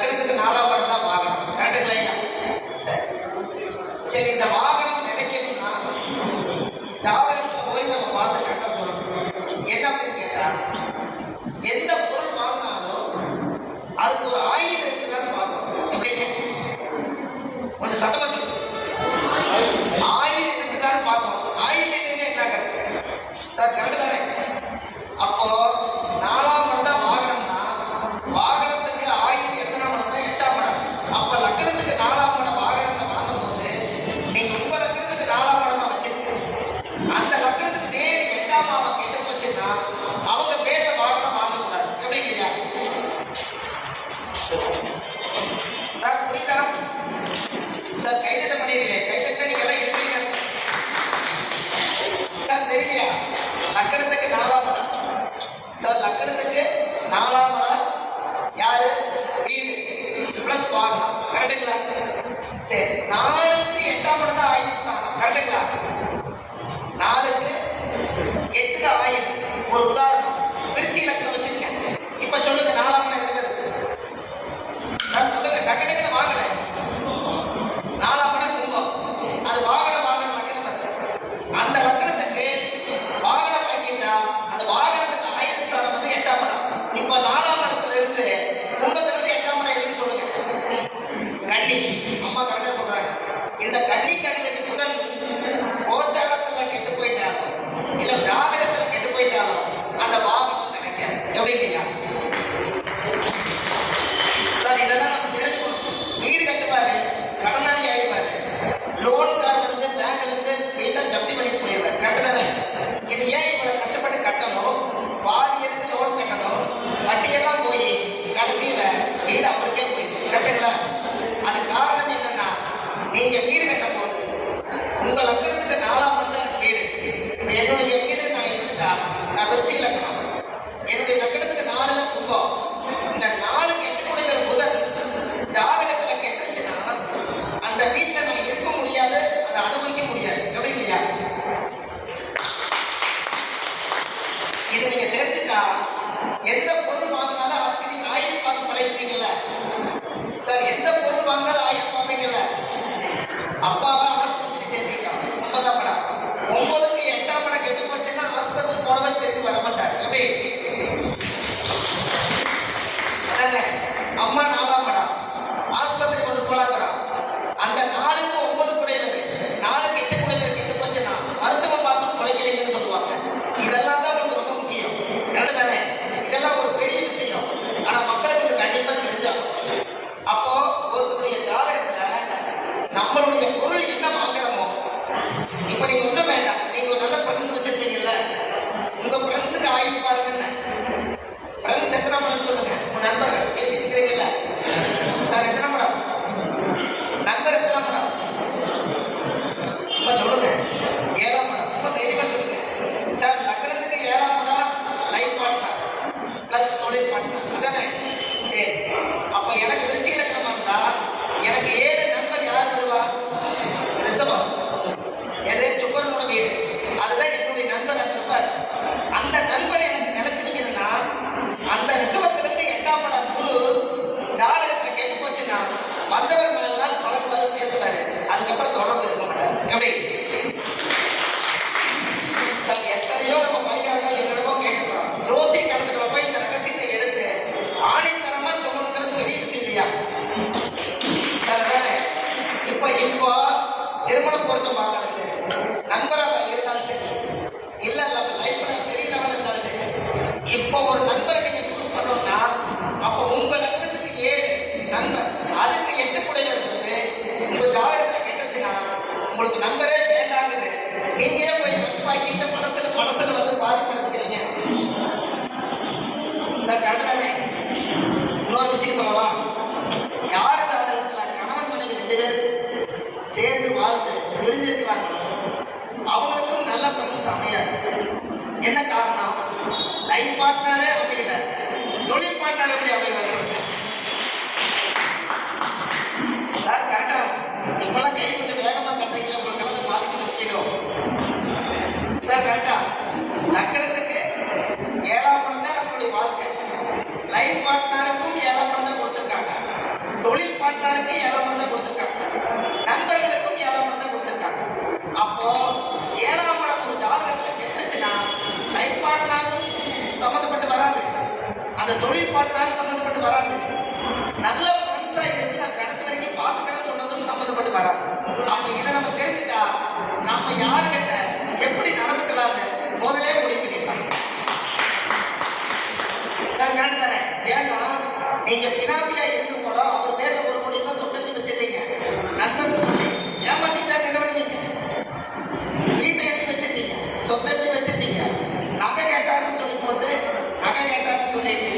la Baba. ரெண்டு பேர் சேர்ந்து வாழ்ந்து பிரிஞ்சிருக்கிறாங்களோ அவங்களுக்கும் நல்ல ஃப்ரெண்ட்ஸ் அமையாது என்ன காரணம்? லைஃப் பார்ட்னரே அமையல. தொழில் பார்ட்னர் எப்படி அமைவார் சார் கரெக்டா இப்பெல்லாம் கை கொஞ்சம் வேகமா கட்டுறீங்களா உங்களுக்கு எல்லாம் பாதிக்கல சார் கரெக்டா அந்த தொழில் பார்ட்னர் சம்மந்தப்பட்டு வராது. நல்ல ஃப்ரெண்ட்ஸா இருந்து நான் கடைசி வரைக்கும் பார்த்துக்கிறேன் சொன்னதும் சம்மந்தப்பட்டு வராது. அப்ப இதை நம்ம தெரிஞ்சுட்டா நம்ம யாருகிட்ட எப்படி நடந்துக்கலாம்னு முதலே முடிவு பண்ணிடலாம். சார் கரெக்ட் தானே? ஏன்னா நீங்க பினாமியா இருந்து கூட அவர் பேர்ல ஒரு கோடி தான் சொத்து எழுதி வச்சிருக்கீங்க. நண்பர்னு சொல்லி ஏமாத்திட்டா என்ன பண்ணுவீங்க வீட்டை எழுதி வச்சிருக்கீங்க. சொத்து எழுதி வச்சிருக்கீங்க நகை கேட்டாருன்னு சொல்லி போட்டு நகை கேட்டாருன்னு சொல்லிட்டு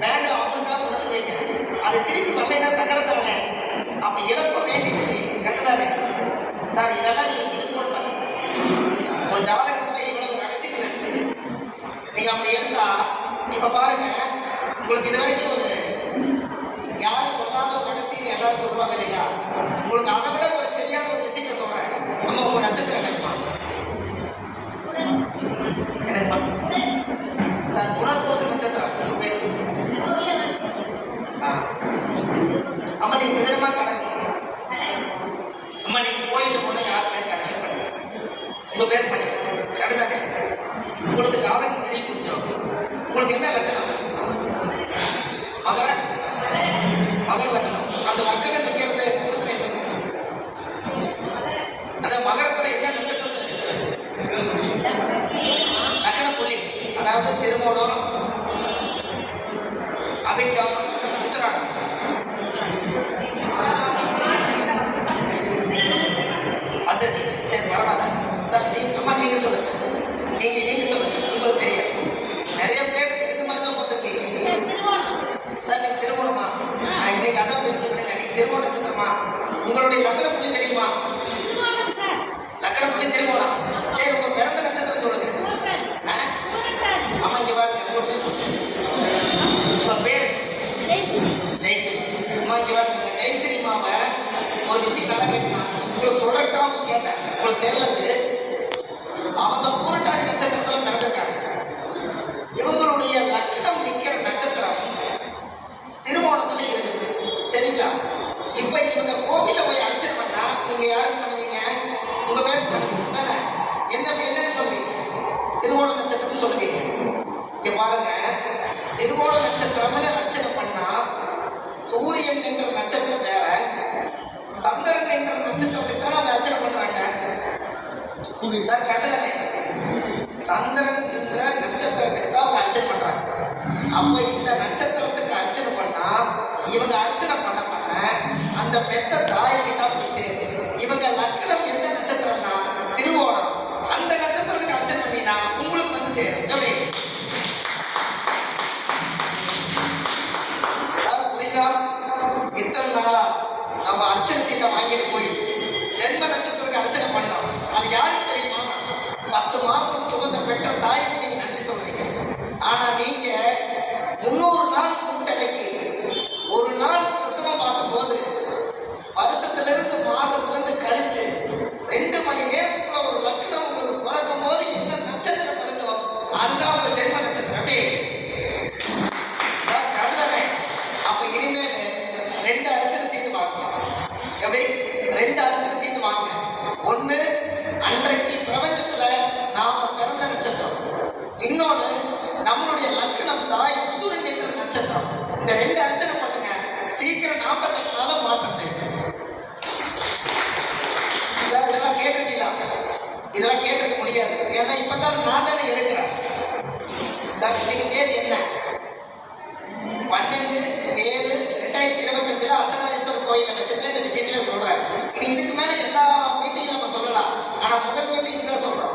பேங்க்ல அவங்களுக்காக கொடுத்து வைக்கிறேன் அதை திருப்பி வரலைன்னா சங்கடம் அப்ப இழப்ப வேண்டியது கட்டுதானே? சார் இதெல்லாம் நீங்க தெரிஞ்சுக்கணும் பாருங்க ஒரு ஜாதகத்துல இவ்வளவு ரகசியங்கள் இருக்கு. நீங்க அப்படி எடுத்தா இப்ப பாருங்க உங்களுக்கு இது வரைக்கும் ஒரு யாரும் சொல்லாத ஒரு ரகசியம் எல்லாரும் சொல்லுவாங்க இல்லையா? உங்களுக்கு அதை விட ஒரு தெரியாத ஒரு விஷயத்த சொல்றேன். நம்ம உங்க நட்சத்திரம் என்னம்மா என்னம்மா சார் புனர்பூச நட்சத்திரம் உங்க பேர் சொல்லுங்க ஆ. அம்மா நீங்க மிதனமா கடங்க அம்மா நீங்க கோயிலுக்கு போனா யார் பேருக்கு அர்ச்சனை பண்ணுங்க உங்க பேர் பண்ணுங்க கடுதானே உங்களுக்கு ஜாதகம் தெரியும் கொஞ்சம் உங்களுக்கு என்ன லக்கணம் மகர மகர லக்கணம் அந்த லக்கணம் நிற்கிறது நட்சத்திரம் என்னங்க அந்த மகரத்துல என்ன நட்சத்திரத்தில் இருக்குது லக்கண புள்ளி அதாவது திருமோணம் அவிட்டம் உத்திராடம் சரி பரவாயில்ல. சார் நீங்க அம்மா நீங்க சொல்லுங்க. நீங்க நீங்க சொல்லுங்க. உங்களுக்கு தெரியும் நிறைய பேர் தெரிஞ்ச மாதிரி தான் பார்த்துருக்கீங்க சார் நீங்க திருமணமா? நான் இன்னைக்கு அதான் பேச விடுங்க நீங்க திருமண நட்சத்திரமா? உங்களுடைய லக்கண புள்ளி தெரியுமா? லக்கண புள்ளி திருமணம் சரி உங்க பிறந்த நட்சத்திரம் சொல்லுங்க ஆ? அம்மா இங்க பாருங்க உங்க பேர் சொல்லுங்க உங்க பேர் ஜெயஸ்ரீ அம்மா இங்க பாருங்க இந்த ஜெயஸ்ரீ மாவை ஒரு விஷயம் நல்லா கேட்டுக்கலாம் உங்களுக்கு சொல்றதுதான் நெல்லது அவங்க பூரட்டாதி நட்சத்திரத்துல பிறந்திருக்காங்க இவங்களுடைய லக்னம் நிற்கிற நட்சத்திரம் திருவோணத்துல இருக்குது. சரிங்களா? இப்ப இவங்க கோவிலில் போய் அர்ச்சனை பண்ணா நீங்க யாருக்கு பண்ணுவீங்க? உங்க பேருக்கு பண்ணுவீங்க. தானே என்ன என்னன்னு சொல்லுவீங்க? திருவோண நட்சத்திரம் சொல்லுவீங்க. இங்க பாருங்க. திருவோண நட்சத்திரம்னு அர்ச்சனை பண்ணா சூரியன் என்ற நட்சத்திரம் வேற சந்திரன் என்ற நட்சத்திரத்துக்கு தானே அவங்க அர்ச்சனை பண்றாங்க. சார் கட்டுதானே? சந்திரன் என்ற நட்சத்திரத்துக்கு தான் அவங்க அர்ச்சனை பண்றாங்க. அப்ப இந்த நட்சத்திரத்துக்கு அர்ச்சனை பண்ணா இவங்க அர்ச்சனை பண்ண பண்ண அந்த பெத்த தாய்க்கு தான் போய் சேரும். இவங்க லக்னம் எந்த நட்சத்திரம்னா திருவோணம் அந்த நட்சத்திரத்துக்கு அர்ச்சனை பண்ணினா உங்களுக்கு வந்து சேரும் எப்படி சார் புரியுதா இத்தனை நாளா நம்ம அர்ச்சனை சீட்டை வாங்கிட்டு போய் ஜென்ம நட்சத்திரத்துக்கு அர்ச்சனை பண்ணோம் அது யாருக்கு தெரியுமா பத்து மாசம் சுமந்த பெற்ற தாய்க்கு நீங்க நன்றி சொல்றீங்க ஆனா நீங்க முன்னூறு நாள் பூச்சடைக்கு. ஒரு நாள் பிரசவம் பார்க்கும்போது வருஷத்திலிருந்து மாசத்திலிருந்து கழிச்சு ரெண்டு மணி நேரத்துக்குள்ள ஒரு லக்னம் உங்களுக்கு பிறக்கும் போது என்ன நட்சத்திரம் இருந்தோ அதுதான் உங்க ஜென்ம நட்சத்திரம் அப்படியே சார் கருதனை அப்ப இனிமேல் ரெண்டு அர்ச்சனை சீட்டு வாங்கணும் எப்படி ரெண்டு அர்ச்சனை சீட்டு வாங்க ஒண்ணு அன்றைக்கு பிரபஞ்சத்துல நாம பிறந்த நட்சத்திரம் இன்னொன்னு நம்மளுடைய லக்னம் தாய் உசுரன் என்ற நட்சத்திரம் இந்த ரெண்டு அர்ச்சனை பண்ணுங்க சீக்கிரம் நாற்பத்தெட்டு நாள மாற்றம் தெரியும் சார் இதெல்லாம் கேட்டிருக்கீங்களா இதெல்லாம் கேட்டுக்க முடியாது. ஏன்னா இப்பதான் நான் தானே எடுக்கிறேன். சார் இன்னைக்கு தேதி என்ன? பன்னெண்டு ஏழு ரெண்டாயிரத்தி இருபத்தஞ்சுல அர்த்தநாதீஸ்வரர் கோயிலை வச்சுட்டு இந்த விஷயத்துல சொல்றேன். இது இதுக்கு மேல எல்லா மீட்டிங்கும் நம்ம சொல்லலாம். ஆனா முதல் மீட்டிங் தான் சொல்றோம்.